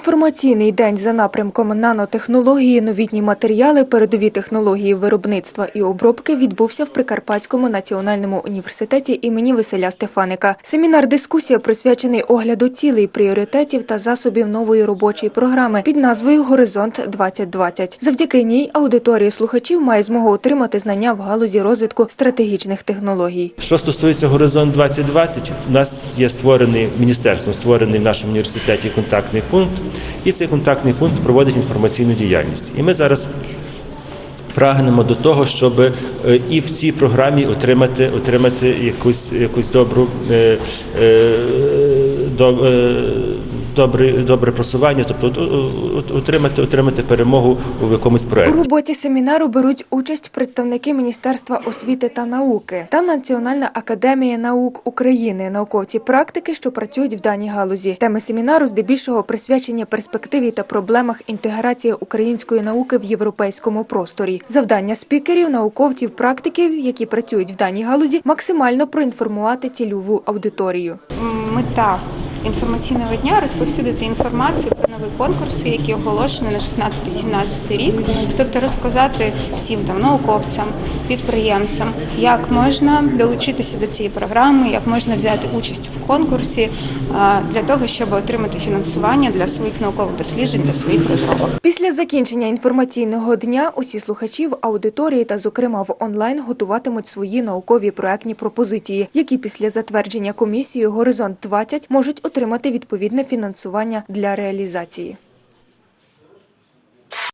Інформаційний день за напрямком нанотехнології, новітні матеріали, передові технології виробництва і обробки відбувся в Прикарпатському національному університеті імені Василя Стефаника. Семінар-дискусія присвячений огляду цілей, пріоритетів та засобів нової робочої програми під назвою «Горизонт 2020». Завдяки ній аудиторія слухачів має змогу отримати знання в галузі розвитку стратегічних технологій. Що стосується Горизонт 2020, у нас є створений міністерством, створений в нашому університеті контактний пункт, і цей контактний пункт проводить інформаційну діяльність. І ми зараз прагнемо до того, щоб е, і в цій програмі отримати, отримати якусь, якусь добру е, е, до, добре, добре просування, тобто от- от- отримати, отримати перемогу у якомусь У роботі семінару беруть участь представники Міністерства освіти та науки та Національна академія наук України, науковці практики, що працюють в даній галузі. Теми семінару здебільшого присвячені перспективі та проблемах інтеграції української науки в європейському просторі. Завдання спікерів, науковців, практиків, які працюють в даній галузі, максимально проінформувати цільову аудиторію. мета інформаційного дня розповсюдити інформацію про нові конкурси, які оголошені на 16-17 рік, тобто розказати всім там науковцям, підприємцям, як можна долучитися до цієї програми, як можна взяти участь в конкурсі для того, щоб отримати фінансування для своїх наукових досліджень, для своїх розробок. Після закінчення інформаційного дня усі слухачі в аудиторії та, зокрема, в онлайн готуватимуть свої наукові проектні пропозиції, які після затвердження комісією Горизонт 20 можуть отримати відповідне фінансування для реалізації.